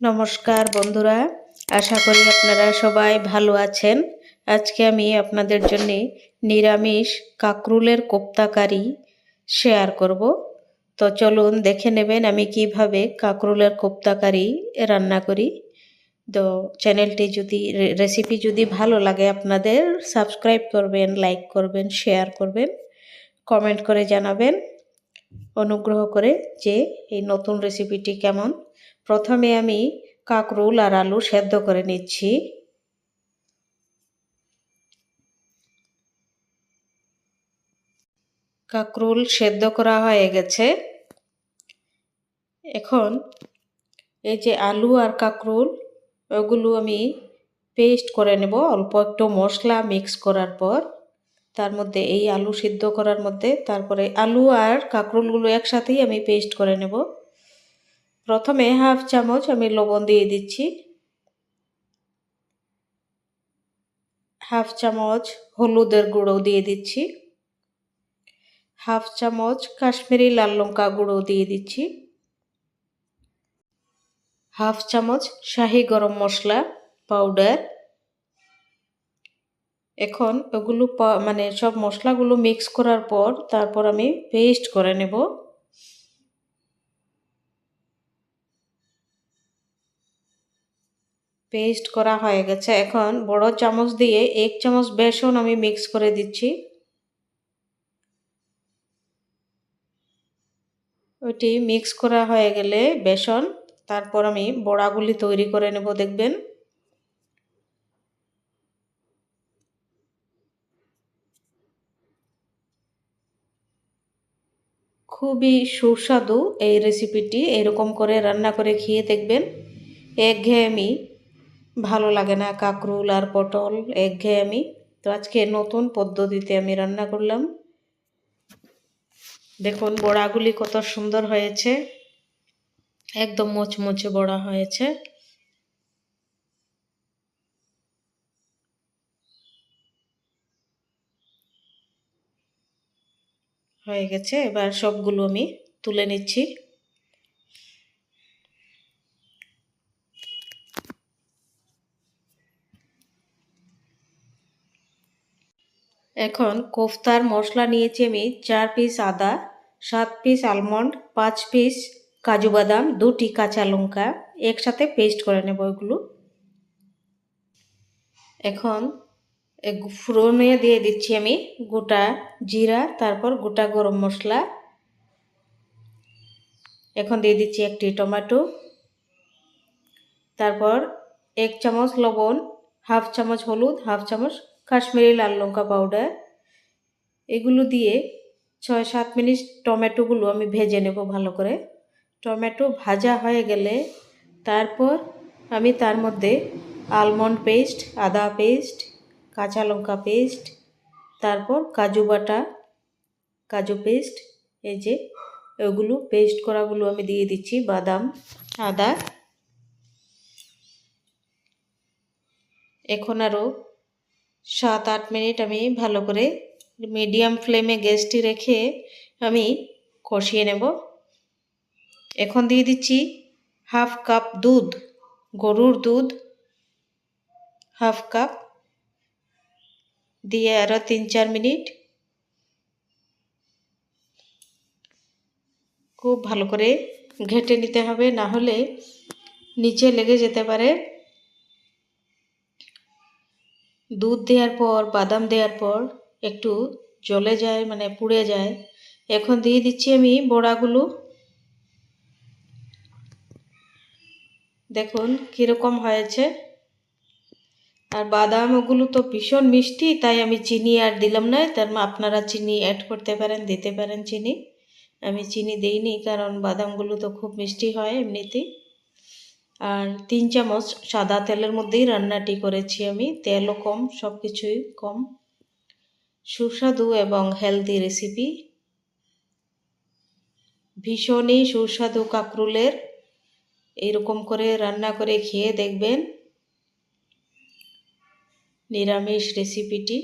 নমস্কার বন্ধুরা, আশা করি আপনারা সবাই ভালো আছেন। আজকে আমি আপনাদের জন্য নিরামিষ কাকরুলের কোপ্তাকারি শেয়ার করব। তো চলুন দেখে নেবেন আমি কীভাবে কাকরুলের কোপ্তাকারি রান্না করি। তো চ্যানেলটি যদি রেসিপি যদি ভালো লাগে আপনাদের, সাবস্ক্রাইব করবেন, লাইক করবেন, শেয়ার করবেন, কমেন্ট করে জানাবেন। অনুগ্রহ করে যে এই নতুন রেসিপিটি কেমন? প্রথমে আমি কাঁকরোল আর আলু সেদ্ধ করে নিচ্ছি। কাঁকরোল সেদ্ধ করা হয়ে গেছে। এখন এই যে আলু আর কাঁকরোল ওগুলো আমি পেস্ট করে নেব। অল্প একটু মশলা মিক্স করার পর। তার মধ্যে এই আলু সিদ্ধ করার মধ্যে তারপরে আলু আর কাঁকরোলগুলো একসাথেই আমি পেস্ট করে নেব। প্রথমে হাফ চামচ আমি লবণ দিয়ে দিচ্ছি। হাফ চামচ হলুদের গুঁড়ো দিয়ে দিচ্ছি। হাফ চামচ কাশ্মীরি লাল লঙ্কা গুঁড়ো দিয়ে দিচ্ছি। হাফ চামচ শাহি গরম মশলা পাউডার এখন ওগুলো মানে সব মশলাগুলো মিক্স করার পর তারপর আমি পেস্ট করে নেব। পেস্ট করা হয়ে গেছে। এখন বড় চামচ দিয়ে এক চামচ বেসন আমি মিক্স করে দিচ্ছি। ওইটি মিক্স করা হয়ে গেলে বেসন, তারপর আমি বড়াগুলি তৈরি করে নেব, দেখবেন। খুবই সুস্বাদু এই রেসিপিটি এরকম করে রান্না করে খেয়ে দেখবেন, একঘেয়েমি ভালো লাগে না। কাকরুল আর পটল একঘেয়েমি। তো আজকে নতুন পদ্ধতিতে আমি রান্না করলাম। দেখুন, বড়াগুলি কত সুন্দর হয়েছে। একদম মোচমোচে বড়া হয়েছে। হয়ে গেছে। এবার সবগুলো আমি তুলে নিচ্ছি। এখন কোফতার মশলা নিয়েছি আমি চার পিস আদা, সাত পিস আলমন্ড পাঁচ পিস কাজু বাদাম, দুটি কাঁচা লঙ্কা। একসাথে পেস্ট করে নেব ওইগুলো। এখন ফোড়নে দিয়ে দিচ্ছি আমি গোটা জিরা, তারপর গোটা গরম মশলা। এখন দিয়ে দিচ্ছি একটি টমেটো। তারপর এক চামচ লবণ, হাফ চামচ হলুদ, হাফ চামচ কাশ্মীরি লাল লঙ্কা পাউডার। এগুলো দিয়ে ছয় সাত মিনিট টমেটোগুলো আমি ভেজে নেব ভালো করে। টমেটো ভাজা হয়ে গেলে তারপর আমি তার মধ্যে আলমন্ড পেস্ট আদা পেস্ট কাঁচা লঙ্কা পেস্ট, তারপর কাজু বাটা, কাজু পেস্ট, এই যে ওগুলো পেস্ট করাগুলো আমি দিয়ে দিচ্ছি, বাদাম, আদা। এখন আরও সাত আট মিনিট আমি ভালো করে মিডিয়াম ফ্লেমে গ্যাসটি রেখে আমি কষিয়ে নেব। এখন দিয়ে দিচ্ছি হাফ কাপ দুধ, গরুর দুধ, হাফ কাপ দিয়ে আরও তিন চার মিনিট খুব ভালো করে ঘেটে নিতে হবে, না হলে নিচে লেগে যেতে পারে। দুধ দেওয়ার পর, বাদাম দেওয়ার পর একটু জ্বলে যায় মানে পুড়ে যায়। এখন দিয়ে দিচ্ছি আমি বড়াগুলো। দেখুন কীরকম হয়েছে। আর বাদাম ওগুলো তো ভীষণ মিষ্টি, তাই আমি চিনি আর দিলাম না। তার আপনারা চিনি অ্যাড করতে পারেন, দিতে পারেন চিনি। আমি চিনি দিইনি কারণ বাদামগুলো তো খুব মিষ্টি হয় এমনিতেই। আর তিন চামচ সাদা তেলের মধ্যেই রান্নাটি করেছি আমি। তেলও কম সব কিছুই কম। সুস্বাদু এবং হেলদি রেসিপি ভীষণই সুস্বাদু কাকরুলের। এরকম করে রান্না করে খেয়ে দেখবেন। নিরামিষ রেসিপিটি